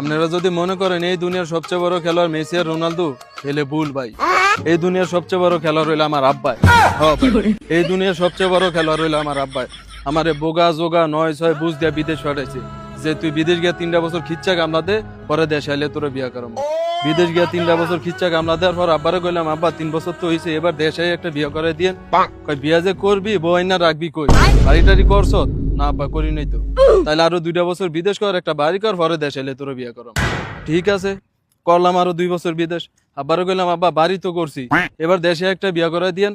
আপনারা যদি মনে করেন এই দুনিয়ার সবচেয়ে বড় খেলোয়াড় মেসি আর রোনালদো তাহলে ভুল ভাই। এই দুনিয়ার সবচেয়ে বড় খেলোয়াড় হইল আমার আব্বাই। হ্যাঁ এই দুনিয়ার সবচেয়ে বড় খেলোয়াড় হইল আমার আব্বাই। আমারে বোগা জোগা নয় ছয় বুঝ দিয়া বিদেশ পাঠাইছে। যে তুই বিদেশ গিয়া তিনটা বছর খিচ্চা কামলা দে পরে দেশে আইলে তোরা বিয়া করাম। বিদেশ গিয়া তিনটা বছর খিচ্চা কামলা দেওয়ার পর আব্বারে কইলাম আব্বা তিন বছর তো হইছে এবার দেশে একটা বিয়া করে দিয়ে বিয়া যে করবি বই না রাখবি কই? বাড়ি টাড়ি করছ? না আব্বা করি নাই তো। তাহলে আরও দুইটা বছর বিদেশ কর একটা বাড়ি কর পরে দেশে এলে তোরা বিয়া করাম। ঠিক আছে করলাম আরও দুই বছর বিদেশ। আবারও কইলাম আব্বা বাড়ি তো করছি। এবার দেশে একটা বিয়া করে দিয়েন।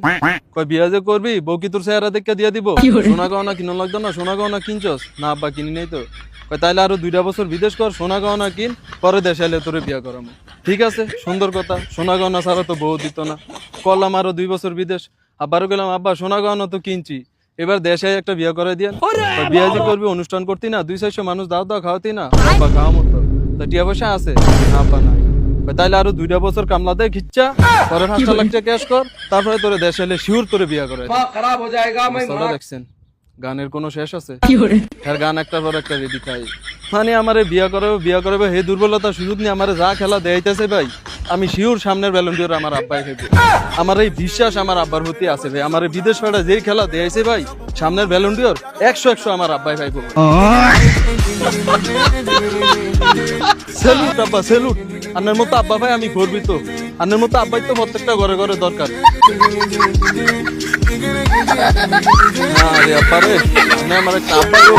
কই বিয়া যে করবি? বউ কি তোর চেহারা দেখে দিয়া দিব? সোনা গহনা কিনো লাগতো না? সোনা গহনা কিনছস? না আব্বা কিনি নাই তো। কই তাইলে আরও দুইটা বছর বিদেশ কর সোনা গহনা কিন পরে দেশে এলে তোরে বিয়া করামো। ঠিক আছে সুন্দর কথা। সোনা গহনা ছাড়া তো বউ দিত না। করলাম আরও দুই বছর বিদেশ। আবারও গেলাম আব্বা সোনা গহনা তো কিনছি। এবার দেশে একটা বিয়ে করে দিয়ে। বিয়ে যে করবি অনুষ্ঠান করতি না দুই চারশো মানুষ দাও দাও খাওয়াতি না। বা খাওয়া মতো। তো টিয়া পয়সা আছে? না পা না তাইলে আরও দুইটা বছর কামলা দেয় খিচ্চা। পরে হাসা লাগছে ক্যাশ কর তারপরে তোর দেশে এলে শিউর তোরে বিয়ে করে দেখছেন গানের কোন শেষ আছে? হ্যাঁ গান একটা পর একটা রেডি খাই। মানে আমার বিয়া করব বিয়া করব হে দুর্বলতা সুযোগ নিয়ে আমার যা খেলা দেয়াইতেছে ভাই। আমি শিওর সামনের ব্যালন্ডিওর আমার আব্বাই খেতে আমার এই বিশ্বাস আমার আব্বার প্রতি আছে ভাই আমার বিদেশ ফেরা যেই খেলা দেয়াইছে ভাই, সামনের ব্যালন্ডিওর একশো একশো আমার আব্বাই ভাই সেলুট আব্বা সেলুট আন্নার মতো আব্বা ভাই আমি গর্বিত। আন্নার মতো আব্বাই তো প্রত্যেকটা ঘরে ঘরে দরকার। না রে আব্বা আমার একটা আব্বাই গো।